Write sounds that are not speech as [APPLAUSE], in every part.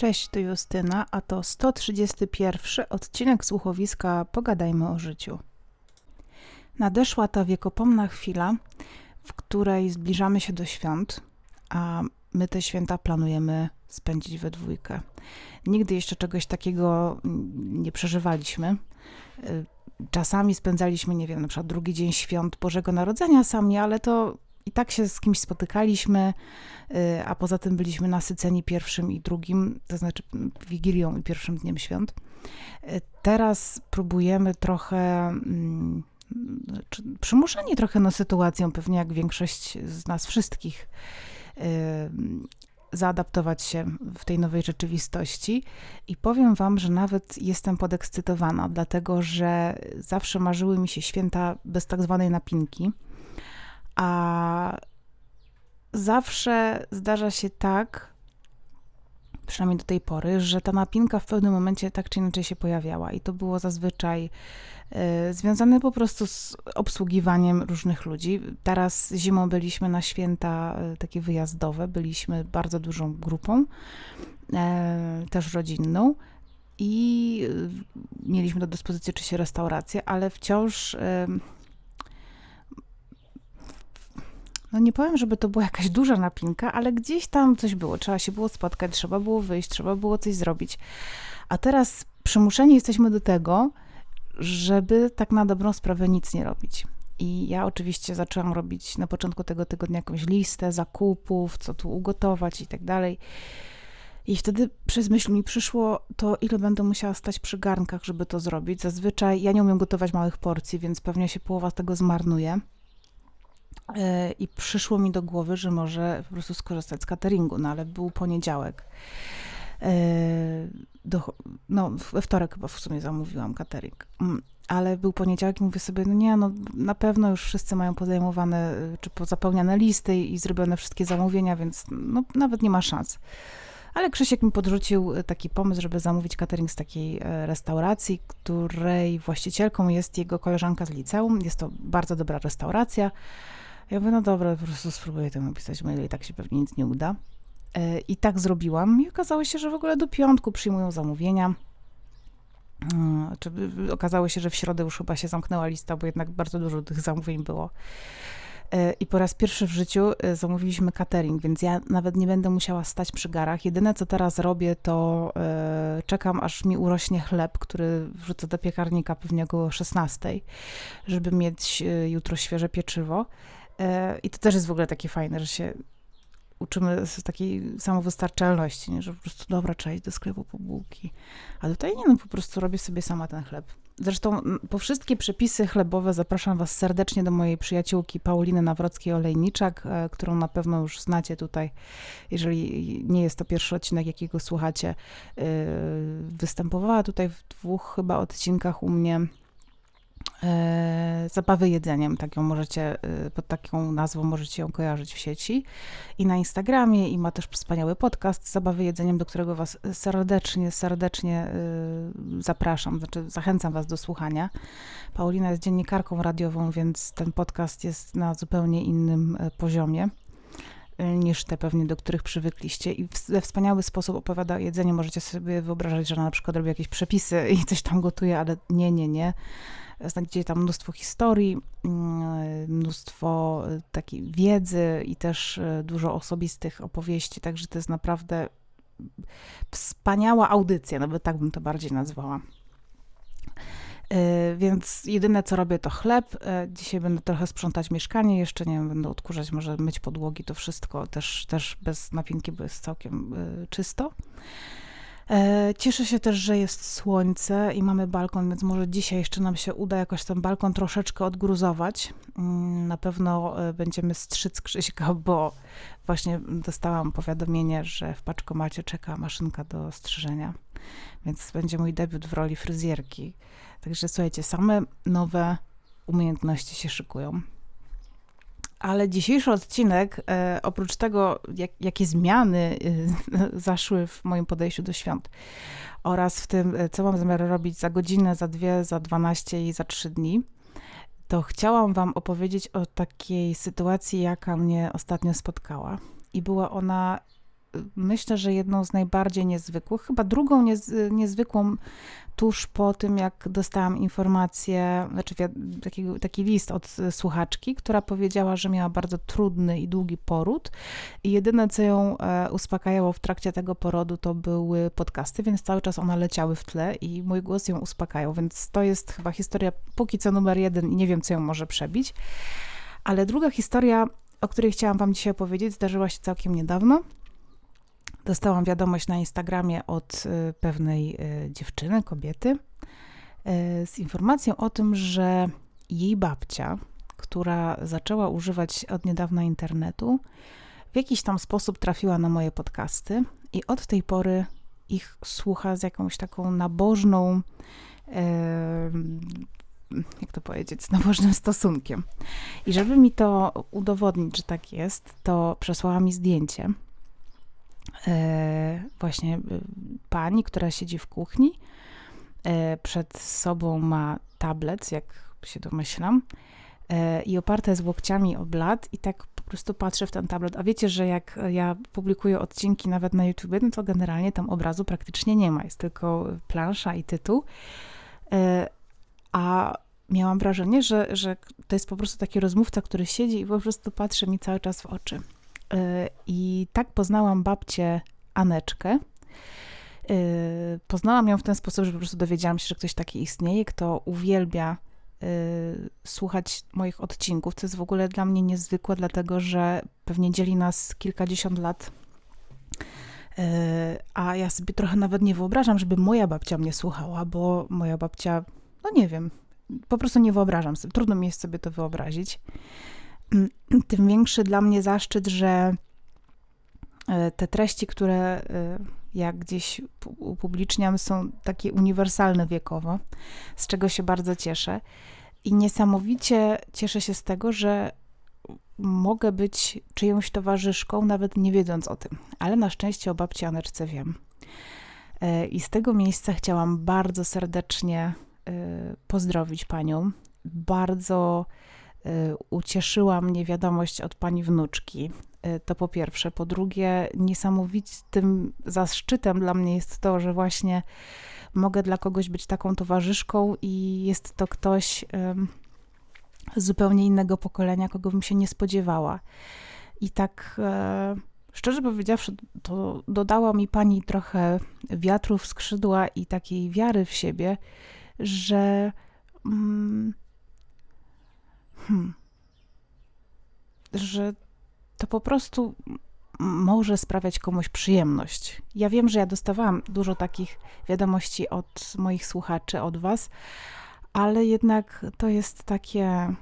Cześć, to Justyna, a to 131 odcinek słuchowiska Pogadajmy o życiu. Nadeszła ta wiekopomna chwila, w której zbliżamy się do świąt, a my te święta planujemy spędzić we dwójkę. Nigdy jeszcze czegoś takiego nie przeżywaliśmy. Czasami spędzaliśmy, nie wiem, na przykład drugi dzień świąt Bożego Narodzenia sami, ale to i tak się z kimś spotykaliśmy, y, a poza tym byliśmy nasyceni pierwszym i drugim, to znaczy Wigilią i pierwszym dniem świąt. Y, teraz próbujemy trochę mm, przymuszeni trochę na sytuacją, pewnie jak większość z nas wszystkich, y, zaadaptować się w tej nowej rzeczywistości. I powiem Wam, że nawet jestem podekscytowana, dlatego że zawsze marzyły mi się święta bez tak zwanej napinki. A zawsze zdarza się tak, przynajmniej do tej pory, że ta napinka w pewnym momencie tak czy inaczej się pojawiała. I to było zazwyczaj y, związane po prostu z obsługiwaniem różnych ludzi. Teraz zimą byliśmy na święta y, takie wyjazdowe, byliśmy bardzo dużą grupą, y, też rodzinną. I mieliśmy do dyspozycji oczywiście restaurację, ale wciąż no nie powiem, żeby to była jakaś duża napinka, ale gdzieś tam coś było. Trzeba się było spotkać, trzeba było wyjść, trzeba było coś zrobić. A teraz przymuszeni jesteśmy do tego, żeby tak na dobrą sprawę nic nie robić. I ja oczywiście zaczęłam robić na początku tego tygodnia jakąś listę zakupów, co tu ugotować i tak dalej. I wtedy przez myśl mi przyszło to, ile będę musiała stać przy garnkach, żeby to zrobić. Zazwyczaj ja nie umiem gotować małych porcji, więc pewnie się połowa tego zmarnuje. E, I przyszło mi do głowy, że może po prostu skorzystać z cateringu, no ale był poniedziałek. E, do, no, we wtorek chyba w sumie zamówiłam catering. Mm, ale był poniedziałek i mówię sobie, no nie, no na pewno już wszyscy mają pozajmowane, czy pozapełniane listy i zrobione wszystkie zamówienia, więc no, nawet nie ma szans. Ale Krzysiek mi podrzucił taki pomysł, żeby zamówić catering z takiej e, restauracji, której właścicielką jest jego koleżanka z liceum. Jest to bardzo dobra restauracja. Ja mówię, no dobra, po prostu spróbuję to napisać mail i tak się pewnie nic nie uda. E, I tak zrobiłam i okazało się, że w ogóle do piątku przyjmują zamówienia. Mm, czy okazało się, że w środę już chyba się zamknęła lista, bo jednak bardzo dużo tych zamówień było. E, I po raz pierwszy w życiu e, zamówiliśmy catering, więc ja nawet nie będę musiała stać przy garach. Jedyne co teraz robię, to czekam, aż mi urośnie chleb, który wrzucę do piekarnika pewnie około 16, żeby mieć jutro świeże pieczywo. E, I to też jest w ogóle takie fajne, że się uczymy z takiej samowystarczalności, nie? że po prostu dobra, trzeba iść do sklepu po bułki. A tutaj nie, no po prostu robię sobie sama ten chleb. Zresztą po wszystkie przepisy chlebowe zapraszam Was serdecznie do mojej przyjaciółki Pauliny Nawrockiej-Olejniczak, e, którą na pewno już znacie tutaj, jeżeli nie jest to pierwszy odcinek, jakiego słuchacie. E, występowała tutaj w dwóch chyba odcinkach u mnie zabawy jedzeniem, tak ją możecie, e, pod taką nazwą możecie ją kojarzyć w sieci i na Instagramie i ma też wspaniały podcast Zabawy jedzeniem, do którego was serdecznie, serdecznie e, zapraszam, znaczy zachęcam was do słuchania. Paulina jest dziennikarką radiową, więc ten podcast jest na zupełnie innym poziomie niż te pewnie, do których przywykliście i we wspaniały sposób opowiada o jedzeniu. Możecie sobie wyobrażać, że na przykład robi jakieś przepisy i coś tam gotuje, ale nie, nie, nie Znajdziecie tam mnóstwo historii, mm, mnóstwo e, takiej wiedzy i też e, dużo osobistych opowieści, także to jest naprawdę wspaniała audycja, nawet tak bym to bardziej nazwała. E, więc jedyne co robię to chleb. Dzisiaj będę trochę sprzątać mieszkanie, jeszcze nie wiem, będę odkurzać, może myć podłogi, to wszystko też, też bez napinki, bo jest całkiem czysto. E, cieszę się też, że jest słońce i mamy balkon, więc może dzisiaj jeszcze nam się uda jakoś ten balkon troszeczkę odgruzować. Mm, na pewno e, będziemy strzyc Krzyśka, [LAUGHS] bo właśnie dostałam powiadomienie, że w paczkomacie czeka maszynka do strzyżenia, więc będzie mój debiut w roli fryzjerki. Także słuchajcie, same nowe umiejętności się szykują. Ale dzisiejszy odcinek, e, oprócz tego, jak, jakie zmiany e, [LAUGHS] zaszły w moim podejściu do świąt oraz w tym, e, co mam zamiar robić za godzinę, za dwie, za dwanaście i za trzy dni, to chciałam Wam opowiedzieć o takiej sytuacji, jaka mnie ostatnio spotkała. I była ona myślę, że jedną z najbardziej niezwykłych, chyba drugą niez, niezwykłą tuż po tym, jak dostałam informację, znaczy taki, taki list od słuchaczki, która powiedziała, że miała bardzo trudny i długi poród i jedyne, co ją e, uspokajało w trakcie tego porodu, to były podcasty, więc cały czas one leciały w tle i mój głos ją uspokajał, więc to jest chyba historia póki co numer jeden i nie wiem, co ją może przebić. Ale druga historia, o której chciałam wam dzisiaj opowiedzieć, zdarzyła się całkiem niedawno – dostałam wiadomość na Instagramie od y, pewnej y, dziewczyny, kobiety, y, z informacją o tym, że jej babcia, która zaczęła używać od niedawna internetu, w jakiś tam sposób trafiła na moje podcasty i od tej pory ich słucha z jakąś taką nabożną, jak to powiedzieć, z nabożnym stosunkiem. I żeby mi to udowodnić, że tak jest, to przesłała mi zdjęcie właśnie e, pani, która siedzi w kuchni. E, przed sobą ma tablet, jak się domyślam, i oparte jest łokciami o blat, i tak po prostu patrzę w ten tablet. A wiecie, że jak ja publikuję odcinki nawet na YouTube, no to generalnie tam obrazu praktycznie nie ma, jest tylko plansza i tytuł. A miałam wrażenie, że, że to jest po prostu taki rozmówca, który siedzi i po prostu patrzy mi cały czas w oczy. Y, I tak poznałam babcię Aneczkę. Y, poznałam ją w ten sposób, że po prostu dowiedziałam się, że ktoś taki istnieje, kto uwielbia y, słuchać moich odcinków, co jest w ogóle dla mnie niezwykłe, dlatego że pewnie dzieli nas kilkadziesiąt lat. A ja sobie trochę nawet nie wyobrażam, żeby moja babcia mnie słuchała, bo moja babcia, no nie wiem, po prostu nie wyobrażam sobie, trudno mi jest sobie to wyobrazić. Mm, tym większy dla mnie zaszczyt, że e, te treści, które e, jak gdzieś upubliczniam, są takie uniwersalne wiekowo, z czego się bardzo cieszę. I niesamowicie cieszę się z tego, że mogę być czyjąś towarzyszką, nawet nie wiedząc o tym. Ale na szczęście o babci Aneczce wiem. E, I z tego miejsca chciałam bardzo serdecznie pozdrowić panią. Bardzo ucieszyła mnie wiadomość od pani wnuczki. Y, to po pierwsze. Po drugie, niesamowitym zaszczytem dla mnie jest to, że właśnie mogę dla kogoś być taką towarzyszką i jest to ktoś z zupełnie innego pokolenia, kogo bym się nie spodziewała. I tak e, szczerze powiedziawszy, to dodała mi pani trochę wiatru w skrzydła i takiej wiary w siebie, że. Mm, hmm, że to po prostu może sprawiać komuś przyjemność. Ja wiem, że ja dostawałam dużo takich wiadomości od moich słuchaczy, od Was, ale jednak to jest takie.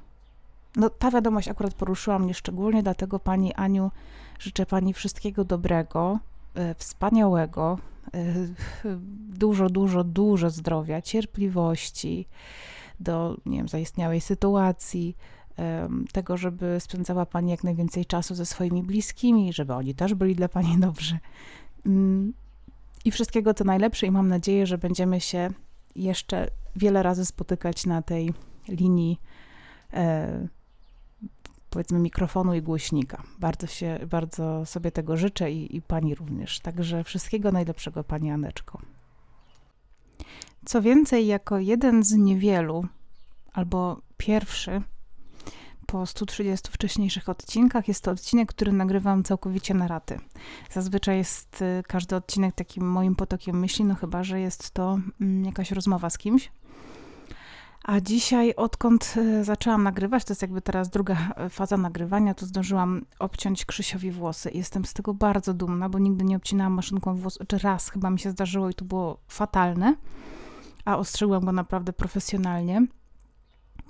No, ta wiadomość akurat poruszyła mnie szczególnie, dlatego Pani Aniu życzę Pani wszystkiego dobrego, e, wspaniałego, e, [LAUGHS] dużo, dużo, dużo zdrowia, cierpliwości do, nie wiem, zaistniałej sytuacji, tego, żeby spędzała Pani jak najwięcej czasu ze swoimi bliskimi, żeby oni też byli dla Pani dobrzy. Mm, I wszystkiego co najlepsze i mam nadzieję, że będziemy się jeszcze wiele razy spotykać na tej linii e, powiedzmy mikrofonu i głośnika. Bardzo się, bardzo sobie tego życzę i, i Pani również. Także wszystkiego najlepszego Pani Aneczko. Co więcej, jako jeden z niewielu, albo pierwszy, po 130 wcześniejszych odcinkach. Jest to odcinek, który nagrywam całkowicie na raty. Zazwyczaj jest y, każdy odcinek takim moim potokiem myśli, no chyba, że jest to mm, jakaś rozmowa z kimś. A dzisiaj, odkąd y, zaczęłam nagrywać, to jest jakby teraz druga y, faza nagrywania, to zdążyłam obciąć Krzysiowi włosy. Jestem z tego bardzo dumna, bo nigdy nie obcinałam maszynką włosów, czy raz chyba mi się zdarzyło i to było fatalne, a ostrzyłam go naprawdę profesjonalnie.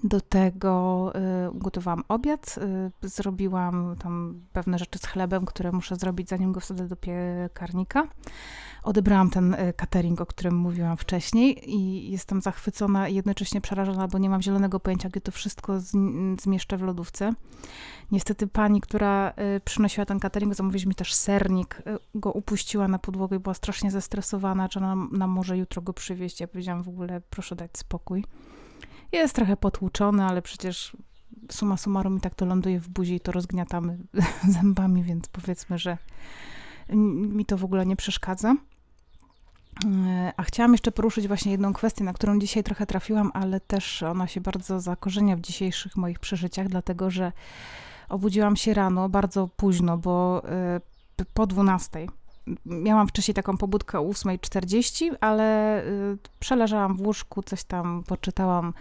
Do tego y, ugotowałam obiad, y, zrobiłam tam pewne rzeczy z chlebem, które muszę zrobić, zanim go wsadzę do piekarnika. Odebrałam ten y, catering, o którym mówiłam wcześniej i jestem zachwycona i jednocześnie przerażona, bo nie mam zielonego pojęcia, gdzie to wszystko zmieszczę w lodówce. Niestety pani, która przynosiła ten catering, zamówiła mi też sernik, go upuściła na podłogę i była strasznie zestresowana, czy ona nam może jutro go przywieźć. Ja powiedziałam w ogóle, proszę dać spokój. Jest trochę potłuczony, ale przecież suma summarum i tak to ląduje w buzi i to rozgniatamy [LAUGHS] zębami, więc powiedzmy, że, mi to w ogóle nie przeszkadza. E, a chciałam jeszcze poruszyć właśnie jedną kwestię, na którą dzisiaj trochę trafiłam, ale też ona się bardzo zakorzenia w dzisiejszych moich przeżyciach, dlatego że obudziłam się rano bardzo późno, bo e, po 12. Miałam wcześniej taką pobudkę o 8.40, ale e, przeleżałam w łóżku, coś tam poczytałam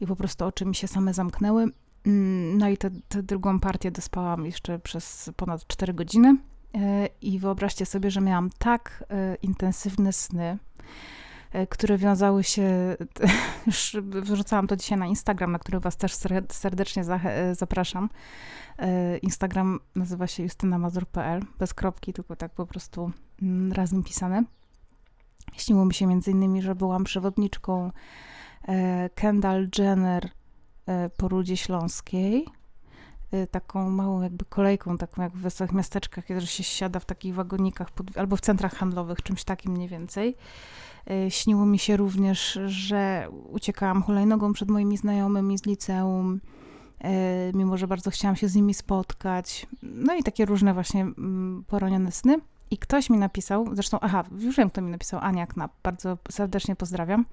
i po prostu oczy mi się same zamknęły. Mm, no i tę drugą partię dospałam jeszcze przez ponad 4 godziny. E, I wyobraźcie sobie, że miałam tak e, intensywne sny, które wiązały się, [LAUGHS] już wrzucałam to dzisiaj na Instagram, na który was też serdecznie zapraszam. Instagram nazywa się justynamazur.pl, bez kropki, tylko tak po prostu mm, razem pisane. Śniło mi się między innymi, że byłam przewodniczką Kendall Jenner po Rudzie Śląskiej, taką małą jakby kolejką, taką jak w wesołych miasteczkach, że się siada w takich wagonikach pod, albo w centrach handlowych, czymś takim mniej więcej. Y, śniło mi się również, że uciekałam hulajnogą przed moimi znajomymi z liceum, y, mimo że bardzo chciałam się z nimi spotkać. No i takie różne właśnie mm, poronione sny. I ktoś mi napisał, zresztą, aha, już wiem, kto mi napisał, Ania Knap, bardzo serdecznie pozdrawiam,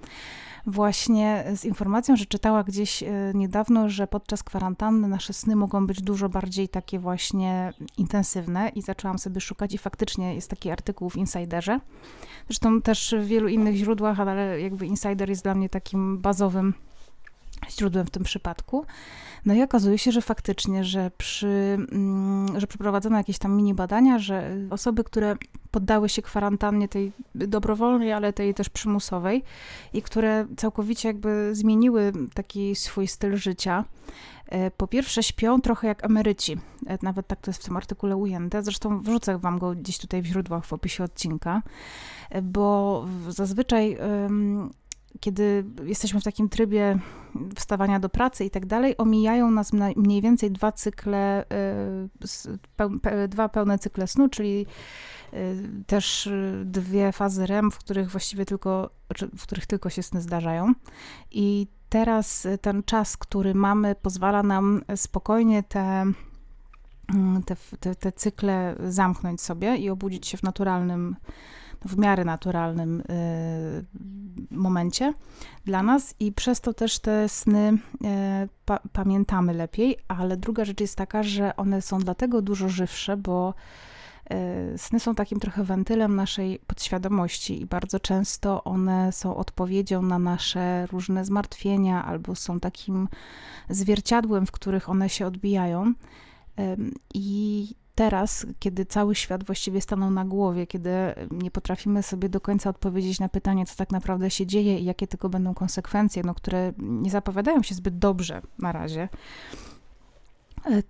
właśnie z informacją, że czytała gdzieś e, niedawno, że podczas kwarantanny nasze sny mogą być dużo bardziej takie właśnie intensywne i zaczęłam sobie szukać i faktycznie jest taki artykuł w Insiderze. Zresztą też w wielu innych źródłach, ale jakby Insider jest dla mnie takim bazowym źródłem w tym przypadku. No i okazuje się, że faktycznie, że, przy, mm, że przeprowadzono jakieś tam mini badania, że osoby, które poddały się kwarantannie tej dobrowolnej, ale tej też przymusowej i które całkowicie jakby zmieniły taki swój styl życia, e, po pierwsze śpią trochę jak emeryci, e, nawet tak to jest w tym artykule ujęte, zresztą wrzucę wam go gdzieś tutaj w źródłach w opisie odcinka, e, bo zazwyczaj kiedy jesteśmy w takim trybie wstawania do pracy i tak dalej, omijają nas mniej więcej dwa cykle, y, dwa pełne cykle snu, czyli y, też dwie fazy REM, w których właściwie tylko, w których tylko się sny zdarzają. I teraz ten czas, który mamy, pozwala nam spokojnie te te, te, te cykle zamknąć sobie i obudzić się w naturalnym w miarę naturalnym y, momencie dla nas i przez to też te sny y, pa pamiętamy lepiej, ale druga rzecz jest taka, że one są dlatego dużo żywsze, bo y, Sny są takim trochę wentylem naszej podświadomości i bardzo często one są odpowiedzią na nasze różne zmartwienia albo są takim zwierciadłem, w których one się odbijają. I teraz, kiedy cały świat właściwie stanął na głowie, kiedy nie potrafimy sobie do końca odpowiedzieć na pytanie, co tak naprawdę się dzieje i jakie tego będą konsekwencje, no, które nie zapowiadają się zbyt dobrze na razie,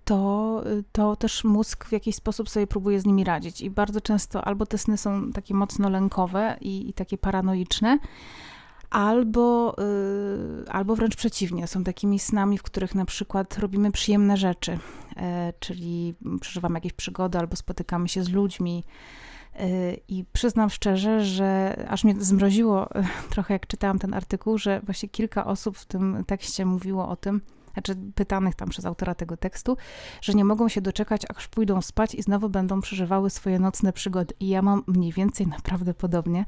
to, to też mózg w jakiś sposób sobie próbuje z nimi radzić. I bardzo często albo te sny są takie mocno lękowe i, i takie paranoiczne, albo, y, albo wręcz przeciwnie, są takimi snami, w których na przykład robimy przyjemne rzeczy, e, czyli przeżywamy jakieś przygody albo spotykamy się z ludźmi. E, I przyznam szczerze, że aż mnie zmroziło trochę, jak czytałam ten artykuł, że właśnie kilka osób w tym tekście mówiło o tym, znaczy pytanych tam przez autora tego tekstu, że nie mogą się doczekać, aż pójdą spać i znowu będą przeżywały swoje nocne przygody. I ja mam mniej więcej [LAUGHS] naprawdę podobnie,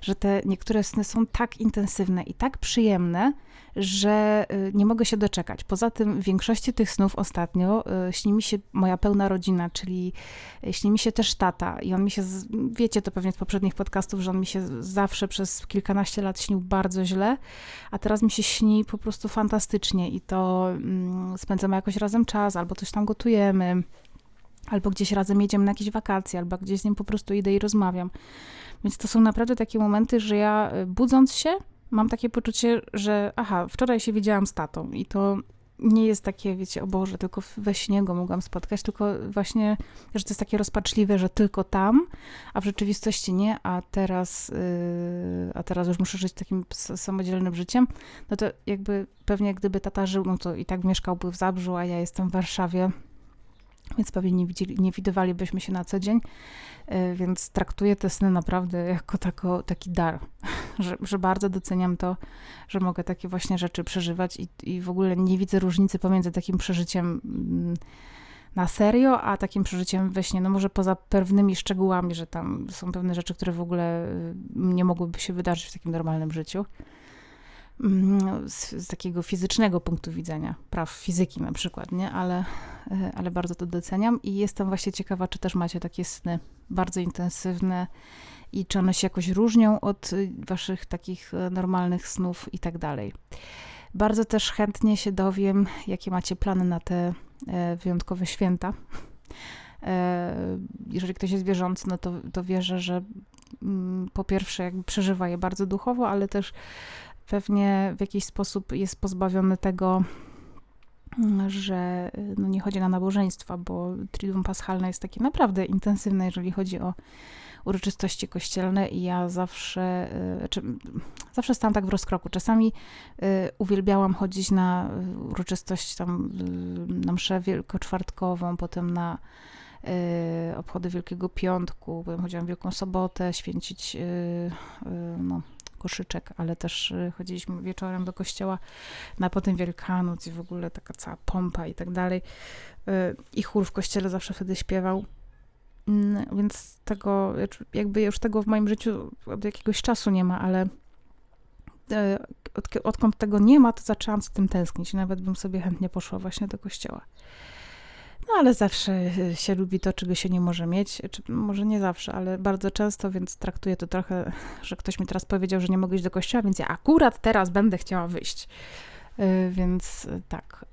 że te niektóre sny są tak intensywne i tak przyjemne, że y, nie mogę się doczekać. Poza tym w większości tych snów ostatnio y, śni mi się moja pełna rodzina, czyli y, śni mi się też tata i on mi się, wiecie to pewnie z poprzednich podcastów, że on mi się zawsze przez kilkanaście lat śnił bardzo źle, a teraz mi się śni po prostu fantastycznie i to mm, spędzamy jakoś razem czas, albo coś tam gotujemy, albo gdzieś razem jedziemy na jakieś wakacje, albo gdzieś z nim po prostu idę i rozmawiam. Więc to są naprawdę takie momenty, że ja budząc się, mam takie poczucie, że aha, wczoraj się widziałam z tatą i to nie jest takie, wiecie, o Boże, tylko we śnie go mogłam spotkać, tylko właśnie, że to jest takie rozpaczliwe, że tylko tam, a w rzeczywistości nie, a teraz, yy, a teraz już muszę żyć takim samodzielnym życiem, no to jakby pewnie gdyby tata żył, no to i tak mieszkałby w Zabrzu, a ja jestem w Warszawie, więc pewnie nie, widzieli, nie widywalibyśmy się na co dzień, yy, więc traktuję te sny naprawdę jako tako, taki dar [LAUGHS] że, że bardzo doceniam to, że mogę takie właśnie rzeczy przeżywać i, i w ogóle nie widzę różnicy pomiędzy takim przeżyciem mm, na serio, a takim przeżyciem we śnie, no może poza pewnymi szczegółami, że tam są pewne rzeczy, które w ogóle y, nie mogłyby się wydarzyć w takim normalnym życiu. Mm, Z, z takiego fizycznego punktu widzenia, praw fizyki na przykład, nie? Ale, y, ale bardzo to doceniam i jestem właśnie ciekawa, czy też macie takie sny bardzo intensywne i czy one się jakoś różnią od y, waszych takich y, normalnych snów i tak dalej. Bardzo też chętnie się dowiem, jakie macie plany na te e, wyjątkowe święta. E, jeżeli ktoś jest wierzący, no to, to wierzę, że mm, po pierwsze jakby przeżywa je bardzo duchowo, ale też pewnie w jakiś sposób jest pozbawiony tego, mm, że y, no nie chodzi na nabożeństwa, bo Triduum Paschalne jest takie naprawdę intensywne, jeżeli chodzi o uroczystości kościelne i ja zawsze, y, czy, zawsze stałam tak w rozkroku. Czasami y, uwielbiałam chodzić na uroczystość tam, na mszę wielkoczwartkową, potem na obchody Wielkiego Piątku, potem chodziłam Wielką Sobotę, święcić no, koszyczek, ale też y, chodziliśmy wieczorem do kościoła na potem Wielkanoc i w ogóle taka cała pompa i tak dalej. Y, I chór w kościele zawsze wtedy śpiewał. Mm, Więc tego, jakby już tego w moim życiu od jakiegoś czasu nie ma, ale e, od, odkąd tego nie ma, to zaczęłam z tym tęsknić. Nawet bym sobie chętnie poszła właśnie do kościoła. No ale zawsze e, się lubi to, czego się nie może mieć. Czy, może nie zawsze, ale bardzo często, więc traktuję to trochę, [LAUGHS] że ktoś mi teraz powiedział, że nie mogę iść do kościoła, więc ja akurat teraz będę chciała wyjść. E, Więc e, tak.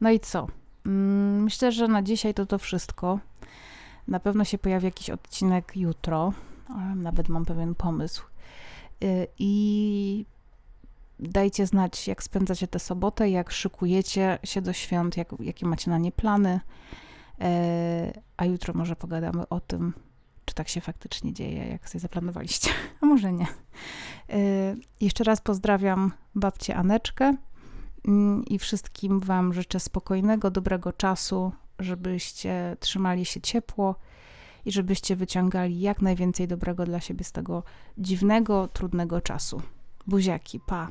No i co? Mm, Myślę, że na dzisiaj to to wszystko. Na pewno się pojawi jakiś odcinek jutro. Nawet mam pewien pomysł. I dajcie znać, jak spędzacie tę sobotę, jak szykujecie się do świąt, jak, jakie macie na nie plany. E, A jutro może pogadamy o tym, czy tak się faktycznie dzieje, jak sobie zaplanowaliście. [LAUGHS] A może nie. E, Jeszcze raz pozdrawiam babcię Aneczkę mm, i wszystkim Wam życzę spokojnego, dobrego czasu, żebyście trzymali się ciepło i żebyście wyciągali jak najwięcej dobrego dla siebie z tego dziwnego, trudnego czasu. Buziaki, pa!